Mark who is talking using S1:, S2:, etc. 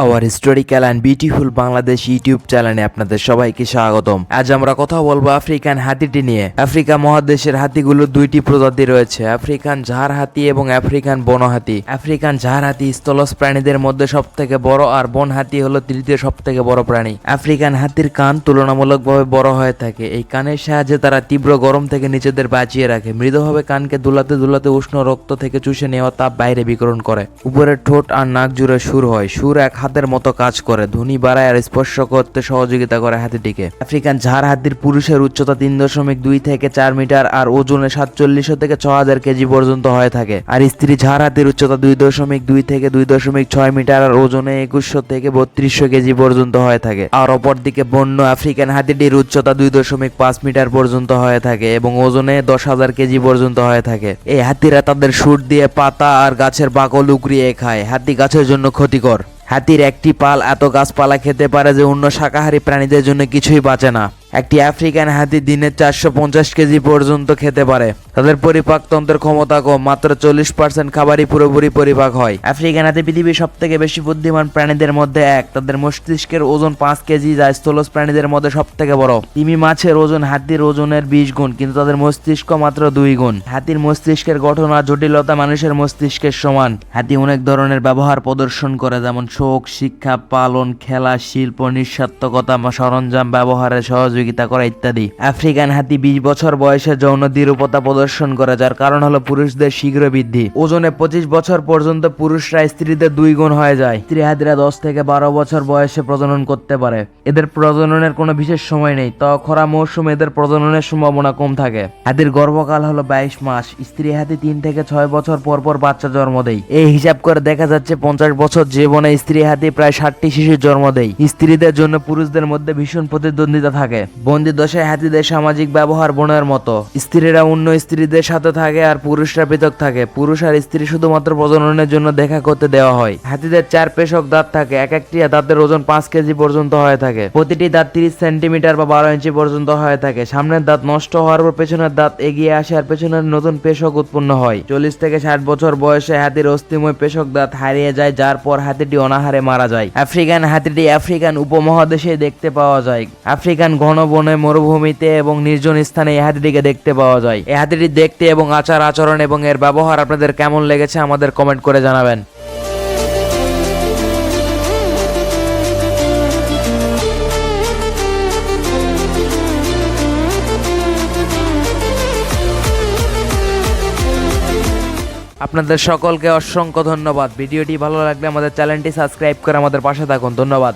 S1: Oh, our historical and beautiful Bangladesh YouTube চ্যানেলে আপনাদের সবাইকে স্বাগতম। আজ আমরা কথা বলব আফ্রিকান হাতিটি নিয়ে। আফ্রিকা মহাদেশের হাতিগুলোর দুইটি প্রজাতি রয়েছে আফ্রিকান ঝাড় হাতি এবং আফ্রিকান বন হাতি। আফ্রিকান ঝাড় হাতি স্থলজ প্রাণীদের মধ্যে সব থেকে বড় আর বন হাতি হলো তৃতীয় সব থেকে বড় প্রাণী। আফ্রিকান হাতির কান তুলনামূলকভাবে বড় হয়ে থাকে। এই কানের সাহায্যে তারা তীব্র গরম থেকে নিজেদের বাঁচিয়ে রাখে। মৃদুভাবে কানকে দুলাতে দুলাতে উষ্ণ রক্ত থেকে চুষে নেওয়া তাপ বাইরে বিকরণ করে। উপরের ঠোঁট আর নাক জুড়ে সুর হয়। সুর এক হাতের মতো কাজ করে। ধ্বনি বাড়ায় আর স্পর্শ করতে সহযোগিতা করে হাতিটিকে। আফ্রিকান ঝাড় হাতির পুরুষের উচ্চতা তিন দশমিক দুই থেকে চার মিটার আর ওজনে সাতচল্লিশশো থেকে ছ হাজার কেজি পর্যন্ত হয়ে থাকে। আর স্ত্রী ঝাড় হাতির উচ্চতা দুই দশমিক দুই থেকে দুই দশমিক ছয় মিটার আর ওজনে একুশশো থেকে বত্রিশশো কেজি পর্যন্ত হয়ে থাকে। আর অপরদিকে বন্য আফ্রিকান হাতিটির উচ্চতা দুই দশমিক পাঁচ মিটার পর্যন্ত হয়ে থাকে এবং ওজনে দশ হাজার কেজি পর্যন্ত হয়ে থাকে। এই হাতিরা তাদের সুর দিয়ে পাতা আর গাছের বাকল উকড়িয়ে খায়। হাতি গাছের জন্য ক্ষতিকর। হাতির একটি পাল এত গাছপালা খেতে পারে যে অন্য শাকাহারী প্রাণীদের জন্য কিছুই বাঁচে না। একটি আফ্রিকান হাতি দিনে চারশো পঞ্চাশ কেজি পর্যন্ত খেতে পারে। তাদের পরিপাকতন্ত্রের ক্ষমতা কম, মাত্র চল্লিশ পার্সেন্ট খাবারই পুরোপুরি পরিপাক হয়। আফ্রিকান হাতি পৃথিবীর সব থেকে বেশি বুদ্ধিমান প্রাণীদের মধ্যে এক। তাদের মস্তিষ্কের ওজন পাঁচ কেজি, যা স্থলজ প্রাণীদের মধ্যে সব থেকে বড়। তিমি মাছের ওজন, হাতির ওজনের বিশ গুণ, কিন্তু তাদের মস্তিষ্ক মাত্র দুই গুণ। হাতির মস্তিষ্কের গঠন আর জটিলতা মানুষের মস্তিষ্কের সমান। হাতি অনেক ধরনের ব্যবহার প্রদর্শন করে, যেমন শোক, শিক্ষা, পালন, খেলা, শিল্প, নিঃস্বার্থকতা, সরঞ্জাম ব্যবহারে সহযোগিতা করা ইত্যাদি। আফ্রিকান হাতি বিশ বছর বয়সে যৌন দৃঢ়তা প্রদর্শন করে, যার কারণ হলো পুরুষদের শীঘ্র বৃদ্ধি। ওজনে পঁচিশ বছর পর্যন্ত পুরুষরা স্ত্রীদের দুই গুণ হয়ে যায়। স্ত্রী হাতিরা দশ থেকে বারো বছর বয়সে প্রজনন করতে পারে। এদের প্রজননের কোনো বিশেষ সময় নেই, তো খরা মৌসুমে এদের প্রজননের সম্ভাবনা কম থাকে। হাতির গর্ভকাল হলো বাইশ মাস, স্ত্রী হাতি তিন থেকে ছয় বছর পর পর বাচ্চা জন্ম দেয়। এই হিসাব করে দেখা যাচ্ছে পঞ্চাশ বছর জীবনে স্ত্রী হাতি প্রায় ষাটটি শিশুর জন্ম দেয়। স্ত্রীদের জন্য পুরুষদের মধ্যে ভীষণ প্রতিদ্বন্দ্বিতা থাকে। বন্দি দশায় হাতিদের সামাজিক ব্যবহার বোনের মতো। স্ত্রীরা অন্য স্ত্রীদের সাথে থাকে আর পুরুষরা পৃথক থাকে। পুরুষ আর স্ত্রী শুধুমাত্র প্রজননের জন্য দেখা করতে দেওয়া হয়। হাতিদের চার পেশক দাঁত থাকে। এক একটি দাঁতের ওজন পাঁচ কেজি পর্যন্ত হয়ে থাকে। প্রতিটি দাঁত তিরিশ সেন্টিমিটার বা বারো ইঞ্চি পর্যন্ত হয়ে থাকে। সামনের দাঁত নষ্ট হওয়ার পর পেছনের দাঁত এগিয়ে আসে আর পেছনের নতুন পেশক উৎপন্ন হয়। চল্লিশ থেকে ষাট বছর বয়সে হাতির অস্থিময় পেশক দাঁত হারিয়ে যায়, যার পর হাতিটি অনাহারে মারা যায়। আফ্রিকান হাতিটি আফ্রিকান উপমহাদেশে দেখতে পাওয়া যায়। আফ্রিকান ঘন বনে মরুভূমিতে এবং নির্জন স্থানে এই হাতিটিকে দেখতে পাওয়া যায়। এই হাতিটি দেখতে এবং আচার আচরণ এবং এর ব্যবহার আপনাদের কেমন লেগেছে আমাদের কমেন্ট করে জানাবেন। আপনাদের সকলকে অসংখ্য ধন্যবাদ। ভিডিওটি ভালো লাগলে আমাদের চ্যানেলটি সাবস্ক্রাইব করে আমাদের পাশে থাকুন। ধন্যবাদ।